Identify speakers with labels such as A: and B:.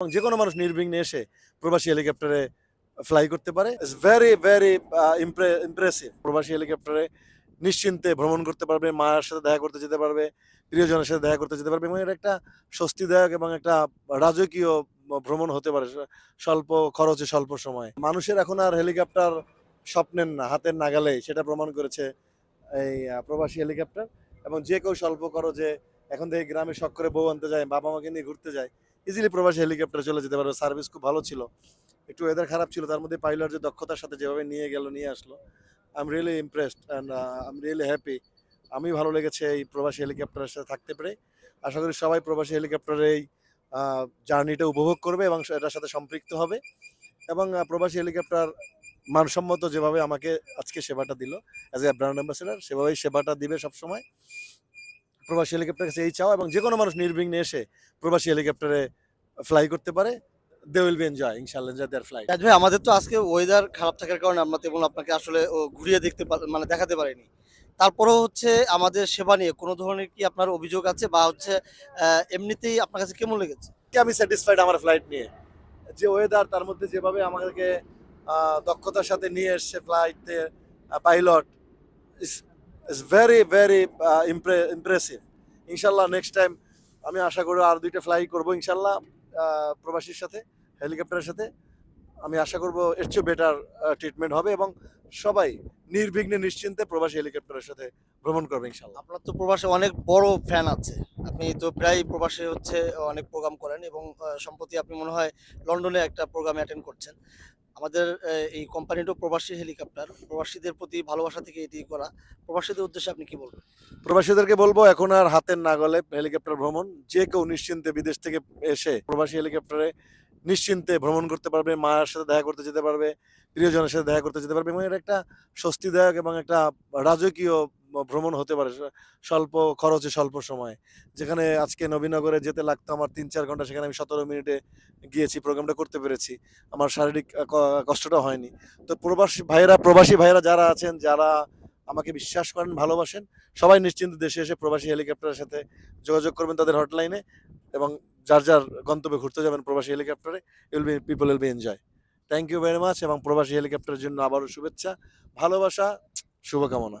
A: এবং যে কোনো মানুষ নির্বিঘ্নে এসে প্রবাসী হেলিকপ্টারে ফ্লাই করতে পারে। ইটস ভেরি ভেরি ইমপ্রেসিভ প্রবাসী হেলিকপ্টারে নিশ্চিন্তে ভ্রমণ করতে পারবে, মায়ের সাথে দেখা করতে যেতে পারবে, প্রিয়জনের সাথে দেখা করতে যেতে পারবে এবং এটা একটা স্বস্তিদায়ক এবং একটা রাজকীয় ভ্রমণ হতে পারে। স্বল্প খরচে, স্বল্প সময়। মানুষের এখন আর হেলিকপ্টার স্বপ্নের না, হাতের নাগালে সেটা প্রমাণ করেছে এই প্রবাসী হেলিকপ্টার। এবং যে কেউ স্বল্প খরচে এখন থেকে গ্রামে শখ করে বউ আনতে যায় বাবা মাকে নিয়ে ঘুরতে যায় ইজিলি প্রবাসী হেলিকপ্টার চলে যেতে পারবে। সার্ভিস খুব ভালো ছিল। একটু ওয়েদার খারাপ ছিল, তার মধ্যে পাইলট যে দক্ষতার সাথে যেভাবে নিয়ে গেল, নিয়ে আসলো I am really impressed and I am really happy আমি ভালো লেগেছে এই প্রবাসী হেলিকপ্টারের সাথে থাকতে পেরে। আশা করি সবাই প্রবাসী হেলিকপ্টারের এই জার্নিটা উপভোগ করবে এবং এটার সাথে সম্পৃক্ত হবে এবং প্রবাসী হেলিকপ্টার মানসম্মত যেভাবে আমাকে আজকে সেবাটা দিল অ্যাজ এ ব্র্যান্ড অ্যাম্বাসেডার সেভাবেই সেবাটা দিবে সবসময়। প্রবাসী হেলিকপ্টার কাছে এই চাও এবং যে কোনো মানুষ নির্বিঘ্নে এসে প্রবাসী হেলিকপ্টারে ফ্লাই করতে পারে দে উইল বি এনজয় ইনশাল্লাহ এনজয় দেয়ার ফ্লাই
B: রাজ ভাই আমাদের তো আজকে ওয়েদার খারাপ থাকার কারণে আমরা তেমন আপনাকে আসলে ও, ঘুরিয়ে দেখতে মানে দেখাতে পারিনি। তারপরেও হচ্ছে আমাদের সেবা নিয়ে কোনো ধরনের কি আপনার অভিযোগ আছে বা হচ্ছে এমনিতেই আপনার কাছে কেমন লেগেছে?
A: আমি স্যাটিসফাইড আমার ফ্লাইট নিয়ে? যে ওয়েদার তার মধ্যে যেভাবে আমাদেরকে দক্ষতার সাথে নিয়ে এসছে ফ্লাইটে pilot is very very impressive ইনশাল্লাহ নেক্সট টাইম আমি আশা করি আর দুইটা ফ্লাই করব ইনশাল্লাহ আহ, প্রবাসীর সাথে হেলিকপ্টারের সাথে। আমি আশা করব এর চেয়ে বেটার ট্রিটমেন্ট হবে এবং সবাই নির্বিঘ্নে নিশ্চিন্তে প্রবাসী হেলিকপ্টারের সাথে ভ্রমণ করবে ইনশাল্লাহ
B: আপনার তো প্রবাসে অনেক বড় ফ্যান আছে। আপনি তো প্রায় প্রবাসে হচ্ছে অনেক প্রোগ্রাম করেন এবং আহ, সম্প্রতি আপনি মনে হয় লন্ডনে একটা প্রোগ্রামে অ্যাটেন্ড করছেন। আমাদের এই কোম্পানিটাও প্রবাসী হেলিকপ্টার প্রবাসীদের প্রতি ভালোবাসা থেকে এটি করা। প্রবাসীদের উদ্দেশ্যে আপনি কি বলবেন?
A: প্রবাসীদেরকে বলব, এখন আর হাতের নাগলে হেলিকপ্টার ভ্রমণ। যে কেউ নিশ্চিন্তে বিদেশ থেকে এসে প্রবাসী হেলিকপ্টারে নিশ্চিন্তে ভ্রমণ করতে পারবে, মায়ের সাথে দেখা করতে যেতে পারবে, প্রিয়জনের সাথে দেখা করতে যেতে পারবে এবং এটা একটা স্বস্তিদায়ক এবং একটা রাজকীয় ভ্রমণ হতে পারে স্বল্প খরচে স্বল্প সময়। যেখানে আজকে নবীনগরে যেতে লাগতো আমার তিন চার ঘণ্টা, সেখানে আমি সতেরো মিনিটে গিয়েছি, প্রোগ্রামটা করতে পেরেছি। আমার শারীরিক কষ্টটা হয়নি। তো প্রবাসী ভাইয়েরা প্রবাসী ভাইয়েরা যারা আছেন, যারা আমাকে বিশ্বাস করেন, ভালোবাসেন, সবাই নিশ্চিন্ত দেশে এসে প্রবাসী হেলিকপ্টারের সাথে যোগাযোগ করবেন তাদের হটলাইনে এবং যার যার গন্তব্যে ঘুরতে যাবেন প্রবাসী হেলিকপ্টারে will be people will be enjoy thank you very much এবং প্রবাসী হেলিকপ্টারের জন্য আবারও শুভেচ্ছা, ভালোবাসা, শুভকামনা।